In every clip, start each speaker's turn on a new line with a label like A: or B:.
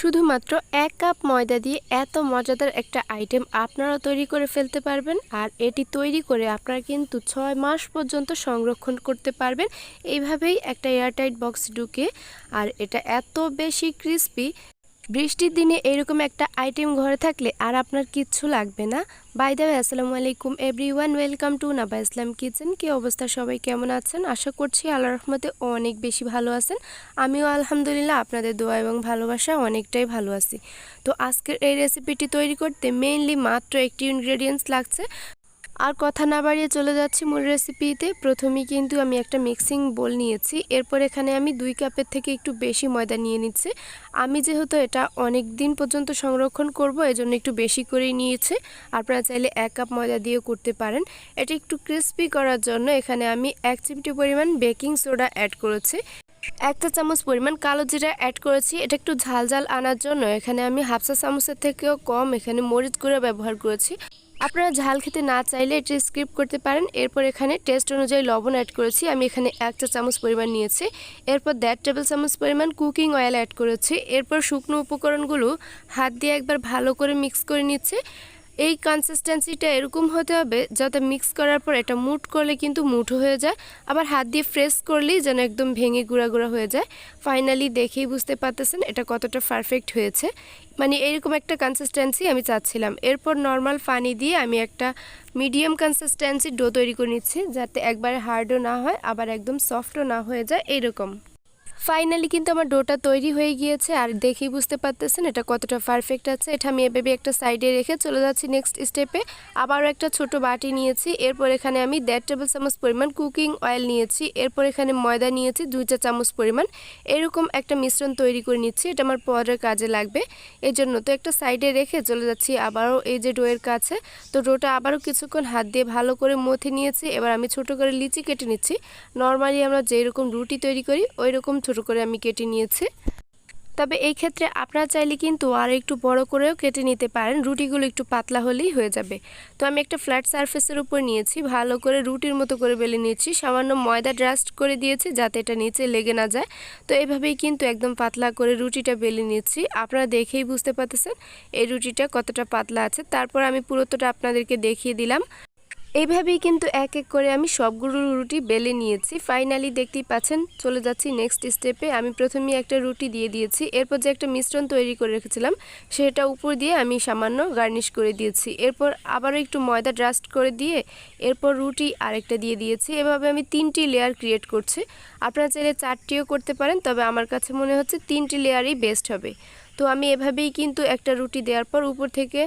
A: শুধুমাত্র এক কাপ ময়দা দিয়ে এত মজাদার একটা আইটেম আপনারা তৈরি করে ফেলতে পারবেন। আর এটি তৈরি করে আপনারা কিন্তু ছয় মাস পর্যন্ত সংরক্ষণ করতে পারবেন। এইভাবেই একটা এয়ারটাইট বক্স ঢুকে, আর এটা এত বেশি ক্রিস্পি বৃষ্টির দিনে এরকম একটা আইটেম ঘরে থাকলে আর আপনার কিচ্ছু লাগবে না। বাই দ্য আসসালামু আলাইকুম everyone welcome to Naba Islam kitchen কি অবস্থা? সবাই কেমন আছেন? আশা করছি আল্লাহ রহমতে অনেক বেশি ভালো আছেন। আমিও আলহামদুলিল্লাহ আপনাদের দোয়া এবং ভালোবাসা অনেকটাই ভালো আছি। তো আজকের এই রেসিপিটি তৈরি করতে মেইনলি মাত্র একটি ইনগ্রেডিয়েন্টস লাগছে। আর কথা না বাড়িয়ে চলে যাচ্ছি মূল রেসিপিতে প্রথমেই কিন্তু আমি একটা মিক্সিং বোল নিয়েছি। এরপর এখানে আমি দুই কাপের থেকে একটু বেশি ময়দা নিয়ে নিচ্ছি। আমি যেহেতু এটা অনেক দিন পর্যন্ত সংরক্ষণ করব, এজন্য একটু বেশি করেই নিয়েছি। আপনারা চাইলে এক কাপ ময়দা দিয়েও করতে পারেন। এটা একটু ক্রিস্পি করার জন্য এখানে আমি এক চিমটি পরিমাণ বেকিং সোডা অ্যাড করেছি। একটা চামচ পরিমাণ কালো জিরা অ্যাড করেছি। এটা একটু ঝাল ঝাল আনার জন্য এখানে আমি হাফসা চামচের থেকেও কম এখানে মরিচ গুঁড়ো ব্যবহার করেছি। আপনারা ঝাল খেতে না চাইলে এটি স্কিপ করতে পারেন। এরপর এখানে টেস্ট অনুযায়ী লবণ অ্যাড করেছি। আমি এখানে এক চা চামচ পরিমাণ নিয়েছি। এরপর দেড় টেবিল চামচ পরিমাণ কুকিং অয়েল অ্যাড করেছি। এরপর শুকনো উপকরণগুলো হাত দিয়ে একবার ভালো করে মিক্স করে নিচ্ছে। এই কনসিস্টেন্সিটা এরকম হতে হবে যাতে মিক্স করার পর এটা মুট করলে কিন্তু মুঠো হয়ে যায়। আবার হাত দিয়ে ফ্রেশ করলেই যেন একদম ভেঙে গুঁড়া গুঁড়া হয়ে যায়। ফাইনালি দেখেই বুঝতে পারতেছেন এটা কতটা পারফেক্ট হয়েছে। মানে এরকম একটা কনসিস্টেন্সি আমি চাচ্ছিলাম। এরপর নর্মাল পানি দিয়ে আমি একটা মিডিয়াম কনসিস্টেন্সি ডো তৈরি করে নিচ্ছি যাতে একবারে হার্ডও না হয়, আবার একদম সফটও না হয়ে যায় এরকম ফাইনালি কিন্তু আমার ডোটা তৈরি হয়ে গিয়েছে আর দেখেই বুঝতে পারতেছেন এটা কতটা পারফেক্ট আছে। এটা আমি এভাবে একটা সাইডে রেখে চলে যাচ্ছি নেক্সট স্টেপে আবারও একটা ছোট বাটি নিয়েছি, এরপর এখানে আমি দেড় টেবিল চামচ পরিমাণ কুকিং অয়েল নিয়েছি, এরপর এখানে ময়দা নিয়েছি দুই চা চামচ পরিমাণ। এরকম একটা মিশ্রণ তৈরি করে নিচ্ছি, এটা আমার পরের কাজে লাগবে। এই জন্য তো একটা সাইডে রেখে চলে যাচ্ছি, আবারও এই যে ডোয়ের কাছে। তো ডোটা আবারও কিছুক্ষণ হাত দিয়ে ভালো করে মথে নিয়েছি, এবার আমি ছোট করে লিচি কেটে নিচ্ছি। নর্মালি আমরা যেরকম রুটি তৈরি করি ওই রকম ছোটো করে আমি কেটে নিয়েছি। তবে এই ক্ষেত্রে আপনারা চাইলে কিন্তু আর একটু বড় করেও কেটে নিতে পারেন। রুটিগুলো একটু পাতলা হলেই হয়ে যাবে। তো আমি একটা ফ্ল্যাট সারফেসের উপর নিয়েছি। ভালো করে রুটির মতো করে বেলে নিয়েছি। সামান্য ময়দা ড্রাস্ট করে দিয়েছি যাতে এটা নিচে লেগে না যায়। তো এভাবেই কিন্তু একদম পাতলা করে রুটিটা বেলে নিয়েছি। আপনারা দেখেই বুঝতে পারতেছেন এই রুটিটা কতটা পাতলা আছে। তারপর আমি পুরোতটা আপনাদেরকে দেখিয়ে দিলাম। এইভাবেই কিন্তু এক এক করে আমি সবগুলো রুটি বেলে নিয়েছি। ফাইনালি দেখতেই পাচ্ছেন, চলে যাচ্ছি নেক্সট স্টেপে আমি প্রথমেই একটা রুটি দিয়ে দিয়েছি। এরপর যে একটা মিশ্রণ তৈরি করে রেখেছিলাম, সেটা উপর দিয়ে আমি সামান্য গার্নিশ করে দিয়েছি। এরপর আবারও একটু ময়দা ড্রাস্ট করে দিয়ে এরপর রুটি আরেকটা দিয়ে দিয়েছি। এভাবে আমি তিনটি লেয়ার ক্রিয়েট করছি। আপনারা চাইলে চারটিও করতে পারেন, তবে আমার কাছে মনে হচ্ছে তিনটি লেয়ারই বেস্ট হবে। তো আমি এভাবেই কিন্তু একটা রুটি দেওয়ার পর উপর থেকে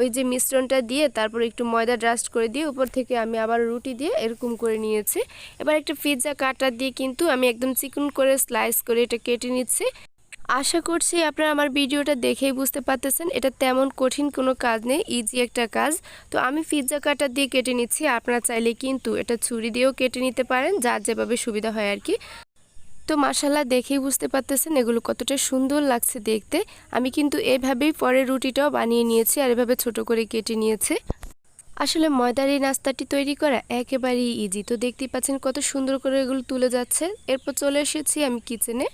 A: ওই যে মিশ্রণটা দিয়ে তারপর একটু ময়দা ড্রাস্ট করে দিয়ে উপর থেকে আমি আবার রুটি দিয়ে এরকম করে নিয়েছি। এবার একটা পিৎজা কাটার দিয়ে কিন্তু আমি একদম চিকন করে স্লাইস করে এটা কেটে নিচ্ছি। আশা করছি আপনারা আমার ভিডিওটা দেখেই বুঝতে পারতেছেন, এটা তেমন কঠিন কোনো কাজ নেই ইজি একটা কাজ। তো আমি পিৎজা কাটার দিয়ে কেটে নিচ্ছি, আপনারা চাইলে কিন্তু এটা ছুরি দিয়েও কেটে নিতে পারেন, যার যেভাবে সুবিধা হয় আর কি। তো মাসাল্লাহ দেখেই বুঝতে পারতেছেন এগুলো কতটা সুন্দর লাগছে দেখতে। আমি কিন্তু এভাবেই পরে রুটিটাও বানিয়ে নিয়েছি আর এভাবে ছোট করে কেটে নিয়েছে। আসলে ময়দার এই নাস্তাটি তৈরি করা একেবারেই ইজি তো দেখতেই পাচ্ছেন কত সুন্দর করে এগুলো তুলে যাচ্ছে। এরপর চলে এসেছি আমি কিচেনে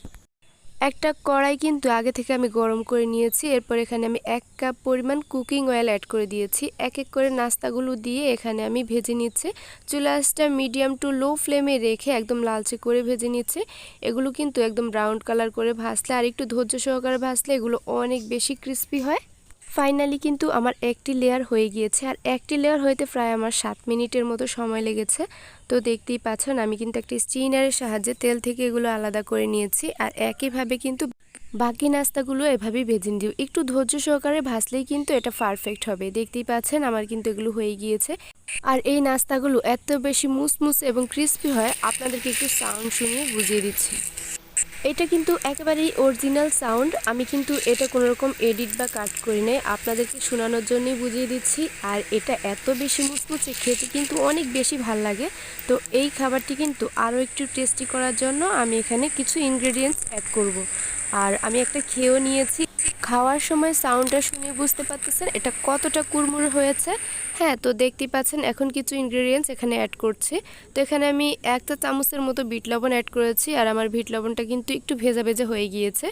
A: একটা কড়াই কিন্তু আগে থেকে আমি গরম করে নিয়েছি। এরপর এখানে আমি এক কাপ পরিমাণ কুকিং অয়েল অ্যাড করে দিয়েছি। এক এক করে নাস্তাগুলো দিয়ে এখানে আমি ভেজে নিচ্ছি। চুলাসটা মিডিয়াম টু লো ফ্লেমে রেখে একদম লালচে করে ভেজে নিচ্ছে। এগুলো কিন্তু একদম ব্রাউন কালার করে ভাসলে আর একটু ধৈর্য সহকারে ভাসলে এগুলো অনেক বেশি ক্রিস্পি হয়। ফাইনালি কিন্তু আমার একটি লেয়ার হয়ে গিয়েছে, আর একটি লেয়ার হইতে প্রায় আমার সাত মিনিটের মতো সময় লেগেছে। তো দেখতেই পাচ্ছেন, আমি কিন্তু একটি স্টিনারের সাহায্যে তেল থেকে এগুলো আলাদা করে নিয়েছি, আর একইভাবে কিন্তু বাকি নাস্তাগুলো এভাবেই ভেজে দিও একটু ধৈর্য সহকারে ভাজলেই কিন্তু এটা পারফেক্ট হবে। দেখতেই পাচ্ছেন, আমার কিন্তু এগুলো হয়ে গিয়েছে। আর এই নাস্তাগুলো এত বেশি মুসমুস এবং ক্রিস্পি হয়, আপনাদেরকে একটু সাউন্ড শুনিয়ে বুঝিয়ে দিচ্ছি। এটা কিন্তু একেবারেই অরিজিনাল সাউন্ড আমি কিন্তু এটা কোনো রকম এডিট বা কাট করি নাই। আপনাদেরকে শোনানোর জন্যই বুঝিয়ে দিচ্ছি। আর এটা এত বেশি মুচমুচে খেতে কিন্তু অনেক বেশি ভালো লাগে। তো এই খাবারটি কিন্তু আরও একটু টেস্টি করার জন্য আমি এখানে কিছু ইনগ্রেডিয়েন্টস অ্যাড করব। আর আমি একটা খেয়েও নিয়েছি। খাওয়ার সময় সাউন্ডটা শুনে বুঝতে পারতেছেন এটা কতটা কুরমুর হয়েছে। হ্যাঁ তো দেখতেই পাচ্ছেন এখন কিছু ইনগ্রেডিয়েন্টস এখানে অ্যাড করছি। তো এখানে আমি একটা চামচের মতো বিট লবণ অ্যাড করেছি আর আমার বিট লবণটা কিন্তু একটু ভেজা ভেজা হয়ে গিয়েছে।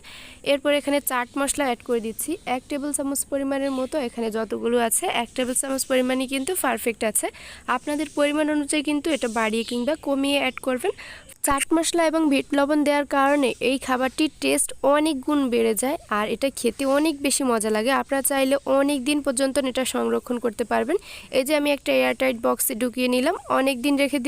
A: এরপর এখানে চাট মশলা অ্যাড করে দিচ্ছি। এক টেবিল চামচ পরিমাণের মতো এখানে যতগুলো আছে, এক টেবিল চামচ পরিমাণই কিন্তু পারফেক্ট আছে। আপনাদের পরিমাণ অনুযায়ী কিন্তু এটা বাড়িয়ে কিংবা কমিয়ে অ্যাড করবেন। চাট মশলা এবং বিট লবণ দেওয়ার কারণে এই খাবারটির টেস্ট অনেক গুণ বেড়ে যায় আর এটা খেতে অনেক বেশি মজা লাগে। আপনারা চাইলে অনেক দিন পর্যন্ত এটা সংরক্ষণ করতে পারবেন। এই যে আমি একটা এয়ারটাইট বক্সে ঢুকিয়ে নিলাম, অনেক দিন রেখে